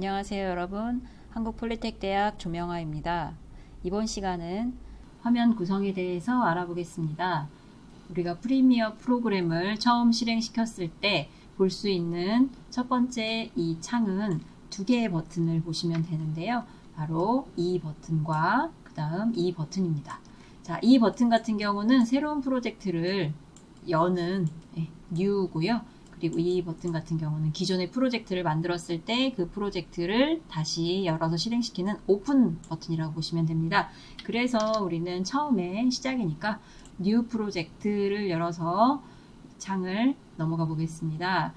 안녕하세요 여러분. 한국폴리텍대학 조명아입니다. 이번 시간은 화면 구성에 대해서 알아보겠습니다. 우리가 프리미어 프로그램을 처음 실행시켰을 때 볼 수 있는 첫 번째 이 창은 두 개의 버튼을 보시면 되는데요. 바로 이 버튼과 그 다음 이 버튼입니다. 자, 이 버튼 같은 경우는 새로운 프로젝트를 여는 네, new고요 그리고 이 버튼 같은 경우는 기존의 프로젝트를 만들었을 때 그 프로젝트를 다시 열어서 실행시키는 오픈 버튼이라고 보시면 됩니다. 그래서 우리는 처음에 시작이니까 뉴 프로젝트를 열어서 창을 넘어가 보겠습니다.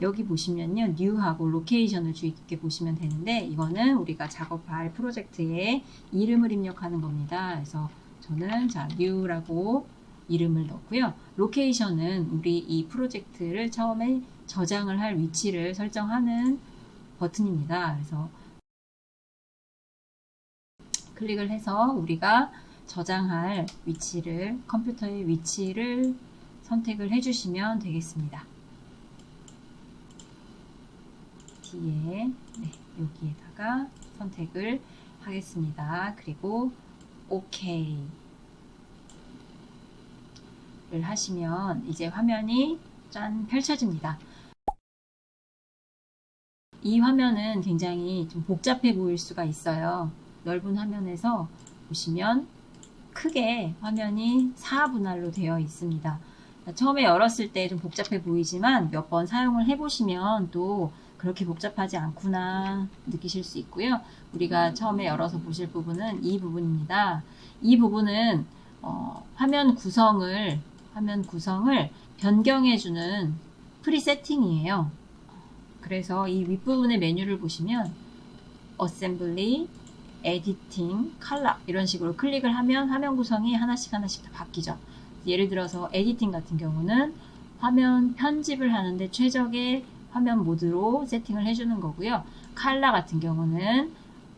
여기 보시면요. 뉴하고 로케이션을 주의 깊게 보시면 되는데 이거는 우리가 작업할 프로젝트에 이름을 입력하는 겁니다. 그래서 저는 자 뉴라고 이름을 넣고요. 로케이션은 우리 이 프로젝트를 처음에 저장을 할 위치를 설정하는 버튼입니다. 그래서 클릭을 해서 우리가 저장할 위치를 컴퓨터의 위치를 선택을 해주시면 되겠습니다. 뒤에 네, 여기에다가 선택을 하겠습니다. 그리고 를 하시면 이제 화면이 짠 펼쳐집니다. 이 화면은 굉장히 좀 복잡해 보일 수가 있어요. 넓은 화면에서 보시면 크게 화면이 4분할로 되어 있습니다. 처음에 열었을 때 좀 복잡해 보이지만 몇 번 사용을 해보시면 또 그렇게 복잡하지 않구나 느끼실 수 있고요. 우리가 처음에 열어서 보실 부분은 이 부분입니다. 이 부분은 어, 화면 구성을 화면 구성을 변경해주는 프리세팅이에요. 그래서 이 윗부분의 메뉴를 보시면 어셈블리, 에디팅, 칼라 이런 식으로 클릭을 하면 화면 구성이 하나씩 하나씩 다 바뀌죠. 예를 들어서 에디팅 같은 경우는 화면 편집을 하는데 최적의 화면 모드로 세팅을 해주는 거고요. 칼라 같은 경우는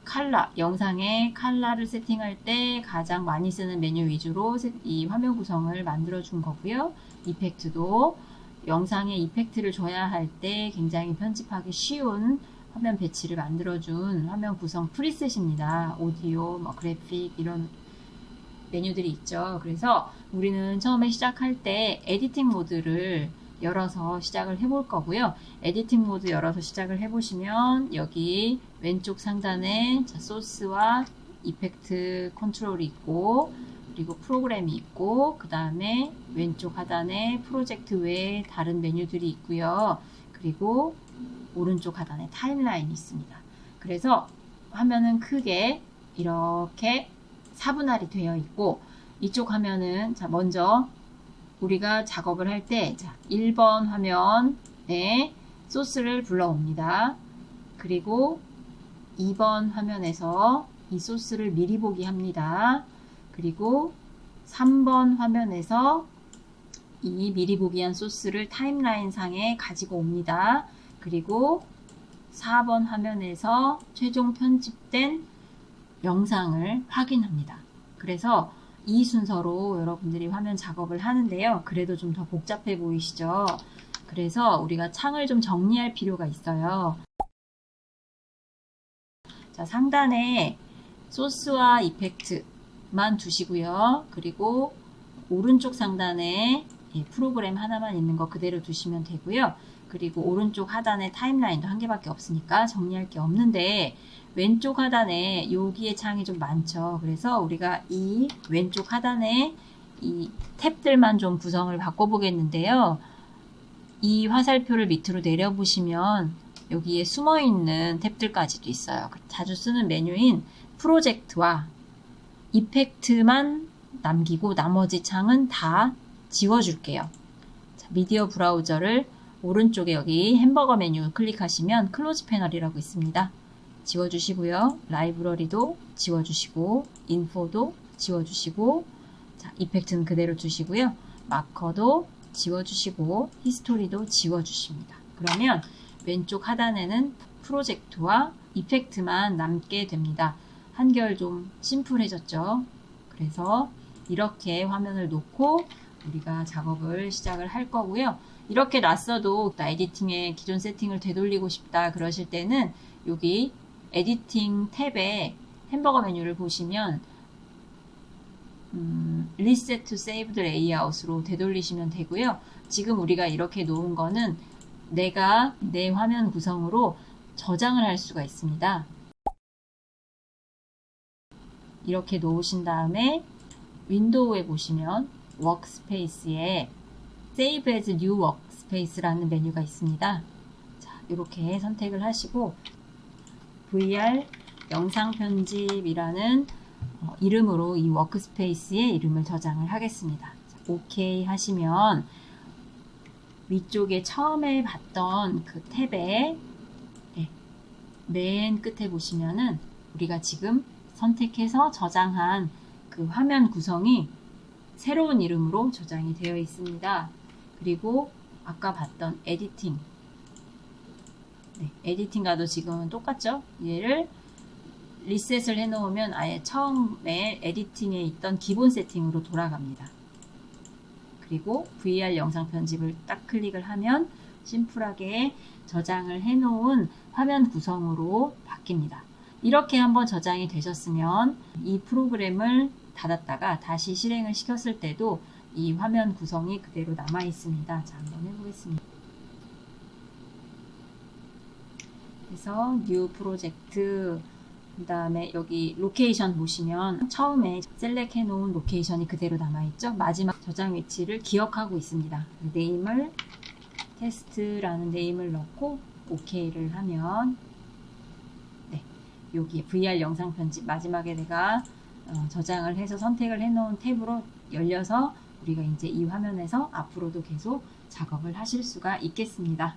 칼라, 영상의 칼라를 세팅할 때 가장 많이 쓰는 메뉴 위주로 이 화면 구성을 만들어 준 거고요. 이펙트도 영상에 이펙트를 줘야 할 때 굉장히 편집하기 쉬운 화면 배치를 만들어 준 화면 구성 프리셋입니다. 오디오, 뭐 그래픽 이런 메뉴들이 있죠. 그래서 우리는 처음에 시작할 때 에디팅 모드를 열어서 시작을 해볼 거고요. 에디팅 모드 열어서 시작을 해보시면 여기 왼쪽 상단에 자, 소스와 이펙트 컨트롤이 있고 그리고 프로그램이 있고 그 다음에 왼쪽 하단에 프로젝트 외에 다른 메뉴들이 있고요. 그리고 오른쪽 하단에 타임라인이 있습니다. 그래서 화면은 크게 이렇게 4분할이 되어 있고 이쪽 화면은 자 먼저 우리가 작업을 할 때, 자, 1번 화면에 소스를 불러옵니다. 그리고 2번 화면에서 이 소스를 미리 보기 합니다. 그리고 3번 화면에서 이 미리 보기한 소스를 타임라인 상에 가지고 옵니다. 그리고 4번 화면에서 최종 편집된 영상을 확인합니다. 그래서 이 순서로 여러분들이 화면 작업을 하는데요. 그래도 좀 더 복잡해 보이시죠? 그래서 우리가 창을 좀 정리할 필요가 있어요. 자, 상단에 소스와 이펙트만 두시고요. 그리고 오른쪽 상단에 예, 프로그램 하나만 있는 거 그대로 두시면 되고요. 그리고 오른쪽 하단에 타임라인도 한 개밖에 없으니까 정리할 게 없는데 왼쪽 하단에 여기에 창이 좀 많죠. 그래서 우리가 이 왼쪽 하단에 이 탭들만 좀 구성을 바꿔보겠는데요. 이 화살표를 밑으로 내려보시면 여기에 숨어있는 탭들까지도 있어요. 자주 쓰는 메뉴인 프로젝트와 이펙트만 남기고 나머지 창은 다 지워줄게요. 자, 미디어 브라우저를 오른쪽에 여기 햄버거 메뉴 클릭하시면 클로즈 패널이라고 있습니다. 지워주시고요. 라이브러리도 지워주시고 인포도 지워주시고 자, 이펙트는 그대로 주시고요. 마커도 지워주시고 히스토리도 지워주십니다. 그러면 왼쪽 하단에는 프로젝트와 이펙트만 남게 됩니다. 한결 좀 심플해졌죠. 그래서 이렇게 화면을 놓고 우리가 작업을 시작을 할 거고요. 이렇게 놨어도 나 에디팅에 기존 세팅을 되돌리고 싶다 그러실 때는 여기 에디팅 탭에 햄버거 메뉴를 보시면 음, 리셋 투 세이브드 레이아웃으로 되돌리시면 되고요. 지금 우리가 이렇게 놓은 거는 내가 내 화면 구성으로 저장을 할 수가 있습니다. 이렇게 놓으신 다음에 윈도우에 보시면 워크스페이스에 Save as New Workspace라는 메뉴가 있습니다. 자, 이렇게 선택을 하시고 VR 영상 편집이라는 어, 이름으로 이 워크스페이스의 이름을 저장을 하겠습니다. 자, OK 하시면 위쪽에 처음에 봤던 그 탭에 네, 맨 끝에 보시면은 우리가 지금 선택해서 저장한 그 화면 구성이 새로운 이름으로 저장이 되어 있습니다. 그리고 아까 봤던 에디팅 네, 에디팅과도 지금은 똑같죠? 얘를 리셋을 해놓으면 아예 처음에 에디팅에 있던 기본 세팅으로 돌아갑니다. 그리고 VR 영상 편집을 딱 클릭을 하면 심플하게 저장을 해놓은 화면 구성으로 바뀝니다. 이렇게 한번 저장이 되셨으면 이 프로그램을 닫았다가 다시 실행을 시켰을 때도 이 화면 구성이 그대로 남아 있습니다. 자, 한번 해보겠습니다. 그래서 New 프로젝트 그 다음에 여기 로케이션 보시면 처음에 셀렉 해놓은 로케이션이 그대로 남아있죠. 마지막 저장 위치를 기억하고 있습니다. 네임을 테스트라는 네임을 넣고 OK를 하면 네, 여기 VR 영상 편집 마지막에 내가 어, 저장을 해서 선택을 해놓은 탭으로 열려서 우리가 이제 이 화면에서 앞으로도 계속 작업을 하실 수가 있겠습니다.